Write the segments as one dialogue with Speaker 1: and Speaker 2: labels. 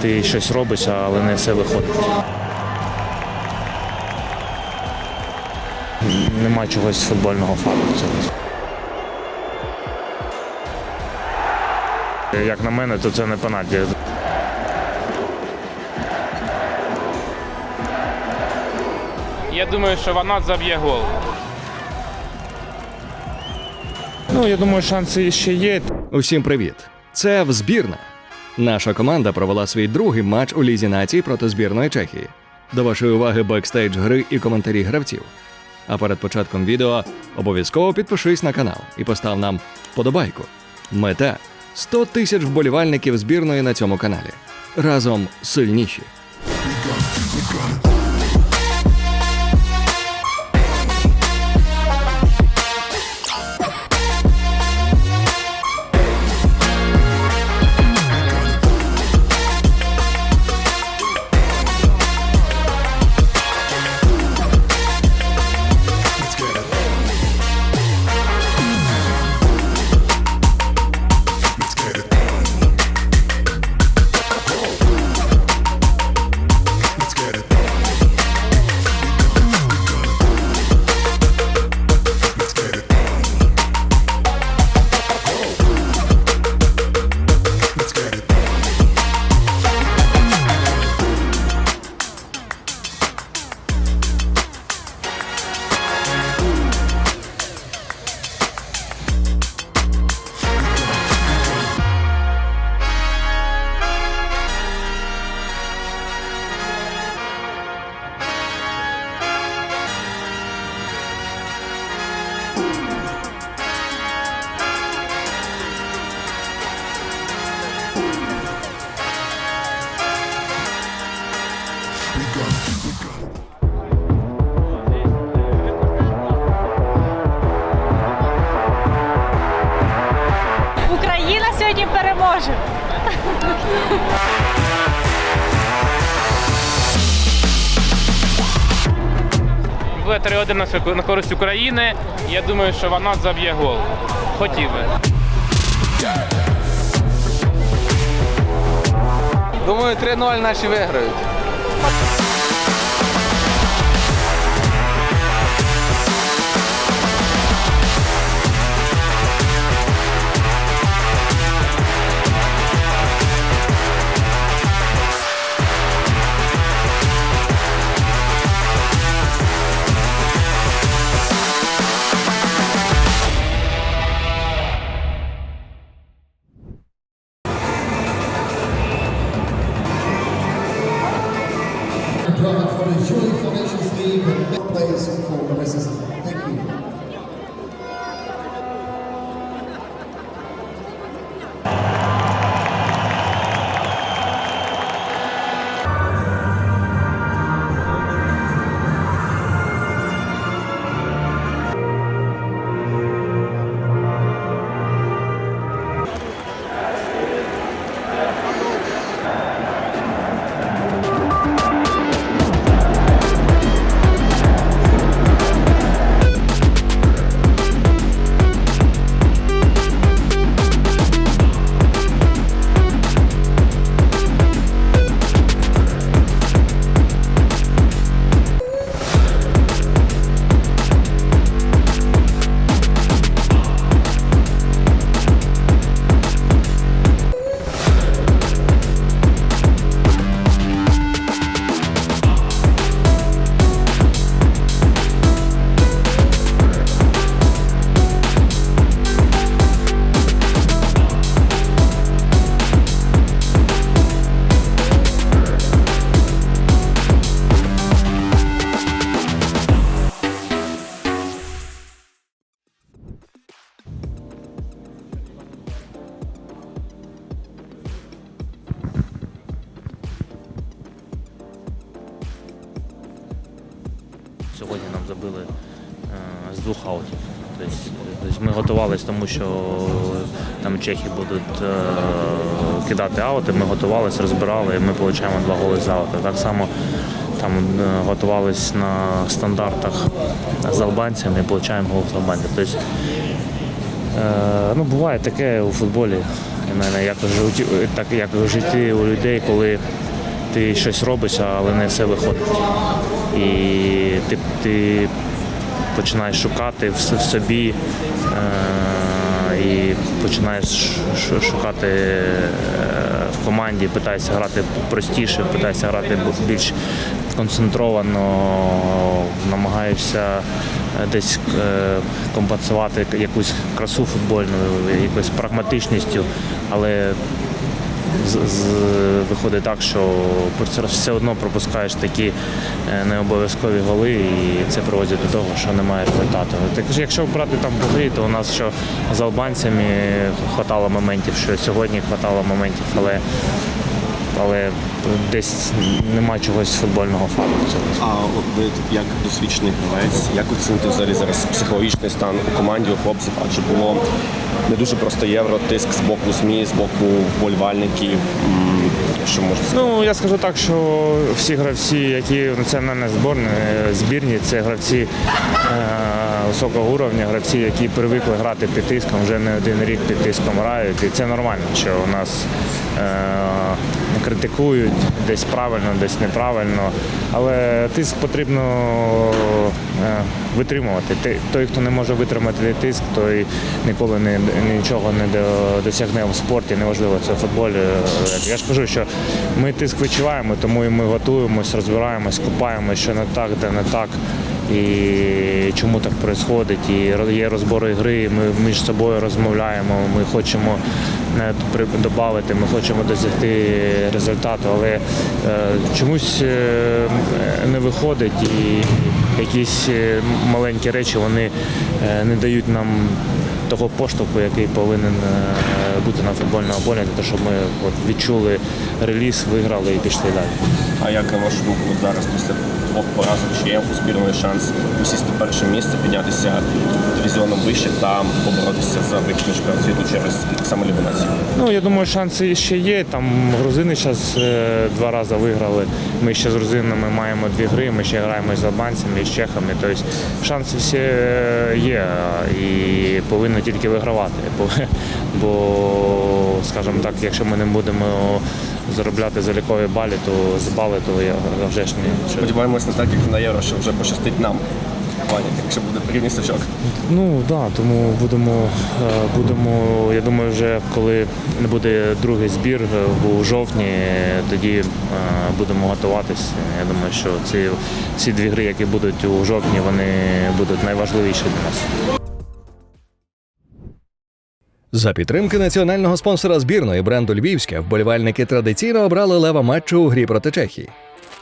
Speaker 1: ти щось робиш, але не все виходить. Нема чогось футбольного факту цього. Як на мене, то це не пенальті.
Speaker 2: Я думаю, що вона заб'є гол.
Speaker 1: Ну, я думаю, шанси ще є.
Speaker 3: Усім привіт! Це «Взбірна». Наша команда провела свій другий матч у Лізі нації проти збірної Чехії. До вашої уваги бекстейдж гри і коментарі гравців. А перед початком відео обов'язково підпишись на канал і постав нам вподобайку. Мета 100 тисяч вболівальників збірної на цьому каналі. Разом сильніші.
Speaker 4: Україна сьогодні переможе.
Speaker 2: Буде 3-1 на користь України. Я думаю, що вона заб'є гол. Хотів би.
Speaker 5: Думаю, 3-0 наші виграють.
Speaker 6: visual information sleeve and place for criticism. Thank you.
Speaker 1: Сьогодні нам забили е, з двох аутів. Тобто, тобто ми готувалися, тому що там чехи будуть е, кидати аути. Ми готувалися, розбирали, і ми отримуємо два голи з аута. Так само там е, готувалися на стандартах з албанцями і отримуємо гол з албанців. Тобто, ну, буває таке у футболі. як так як в житті у людей, коли ти щось робиш, але не все виходить. І ти, ти починаєш шукати в, собі е, і починаєш шукати е, в команді, питаєшся грати простіше, питаєшся грати більш концентровано, намагаєшся е, десь компенсувати якусь красу футбольну, якоюсь прагматичністю, але виходить так, що все одно пропускаєш такі е, необов'язкові голи, і це приводить до того, що немає результату. Так якщо брати там голи, то у нас що з албанцями хватало моментів, що сьогодні хватало моментів, але, але десь немає чогось футбольного цього.
Speaker 7: А от ви як досвідчений гравець, як оцінити взагалі зараз психологічний стан у команді у хлопців? Адже було не дуже просто євро, тиск з боку ЗМІ, з боку вболівальників. Що можна сказати?
Speaker 1: Ну я скажу так, що всі гравці, які в національній зборні збірні, це гравці е, високого уровня, гравці, які привикли грати під тиском, вже не один рік під тиском грають. І це нормально, що у нас е, критикують десь правильно, десь неправильно. Але тиск потрібно е, витримувати. Той, хто не може витримати тиск, той ніколи не, нічого не досягне в спорті, неважливо, це в футболі. Я ж кажу, що ми тиск відчуваємо, тому і ми готуємось, розбираємось, купаємось, що не так, де не так. І чому так відбувається, і є розбори гри, ми між собою розмовляємо, ми хочемо додати, ми хочемо досягти результату, але е, чомусь е, не виходить і якісь е, маленькі речі вони не дають нам того поштовху, який повинен бути на футбольному полі, для того, щоб ми от, відчули реліз, виграли і пішли далі.
Speaker 7: А як на вашу думку зараз після двох поразок чи є у збірної шанс посісти перше місце, піднятися дивізіоном вище та поборотися за вихід світу через саме?
Speaker 1: Ну, я думаю, шанси ще є. Там грузини зараз два рази виграли. Ми ще з грузинами маємо дві гри, ми ще граємо з албанцями, і з чехами. Тобто шанси всі е, є і повинні тільки вигравати. Бо, скажімо так, якщо ми не будемо заробляти залікові балі, то з бали, то я вже ж не
Speaker 7: Сподіваємось не так, як на євро, що вже пощастить нам. Плані, Якщо буде рівний стачок.
Speaker 1: Ну так, да, тому будемо, е, будемо. Я думаю, вже коли не буде другий збір е, у жовтні, тоді е, будемо готуватись. Я думаю, що ці, ці дві гри, які будуть у жовтні, вони будуть найважливіші для нас.
Speaker 3: За підтримки національного спонсора збірної бренду Львівське вболівальники традиційно обрали лева матчу у грі проти Чехії.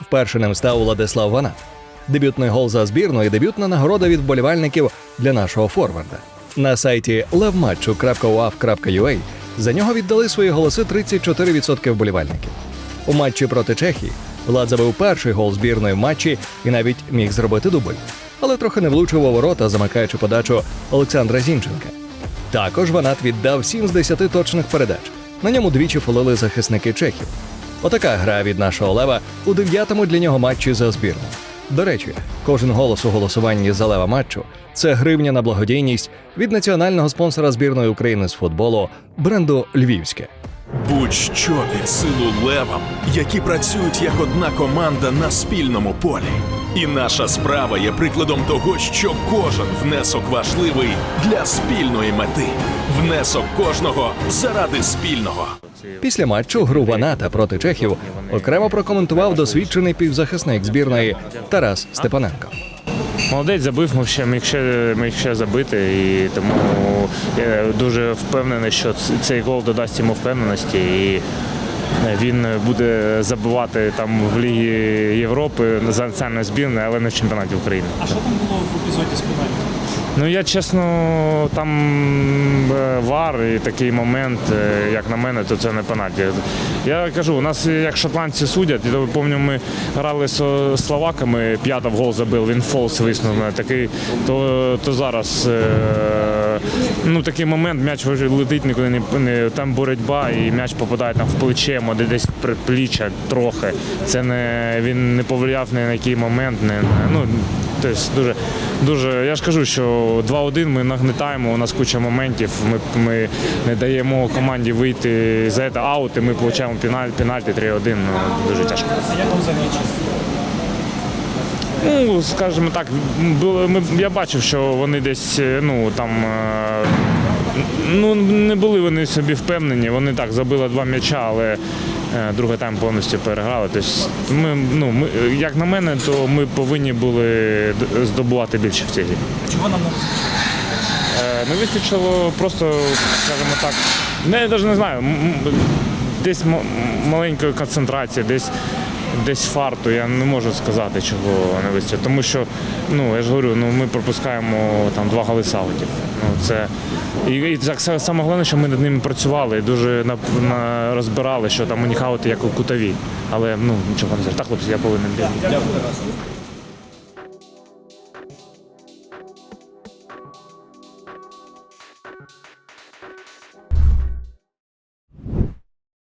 Speaker 3: Вперше ним став Владислав Ванат. Дебютний гол за збірну і дебютна нагорода від вболівальників для нашого форварда. На сайті levmatchu.uav.ua за нього віддали свої голоси 34% вболівальників. У матчі проти Чехії Влад забив перший гол збірної в матчі і навіть міг зробити дубль, але трохи не влучив у ворота, замикаючи подачу Олександра Зінченка. Також Ванат віддав 7 з 10 точних передач. На ньому двічі фолили захисники Чехів. Отака гра від нашого лева у дев'ятому для нього матчі за збірну. До речі, кожен голос у голосуванні за лева матчу це гривня на благодійність від національного спонсора збірної України з футболу бренду Львівське.
Speaker 8: Будь-що під силу левам, які працюють як одна команда на спільному полі. І наша справа є прикладом того, що кожен внесок важливий для спільної мети. Внесок кожного заради спільного.
Speaker 3: Після матчу гру Ваната проти чехів окремо прокоментував досвідчений півзахисник збірної Тарас Степаненко.
Speaker 1: Молодець забив, міг ще, міг ще, міг ще забити, і тому я дуже впевнений, що цей гол додасть йому впевненості. І він буде забивати там в Лігі Європи за національною збірною, але не в чемпіонаті України. А що там було в епізоді з пенальті? Ну я чесно, там е, вар і такий момент, е, як на мене, то це не пенаті. Я кажу, у нас як шотландці судять, і то пам'ятаю, ми грали з словаками, п'ята в гол забив, він фолс виснув на такий, то, то зараз е, ну, такий момент, м'яч летить нікуди не, не там боротьба, і м'яч попадає там в плече, може десь при пліччя трохи. Це не він не повлияв ні на який момент. Не, ну, Тобто дуже, дуже, я ж кажу, що 2-1 ми нагнетаємо, у нас куча моментів, ми, ми не даємо команді вийти за це аут, і ми отримуємо пеналь, пенальті 3-1, ну, дуже тяжко. Ну, скажімо так, я бачив, що вони десь, е, ну там. е, Ну, не були вони собі впевнені. Вони так забили два м'яча, але другий тайм повністю переграли. Тобто, ми, ну, ми, як на мене, то ми повинні були здобувати більше в цій грі. Чого нам не Не вистачило просто, скажімо так, не, я навіть не знаю, десь маленької концентрації, десь. Десь фарту, я не можу сказати, чого не вистачило. Тому що, ну я ж говорю, ну ми пропускаємо там два голи саутів. Ну це і, і так саме головне, що ми над ними працювали і дуже на, на розбирали, що там у них аути як у кутові. Але ну нічого не зараз. Так, хлопці, я повинен бігати.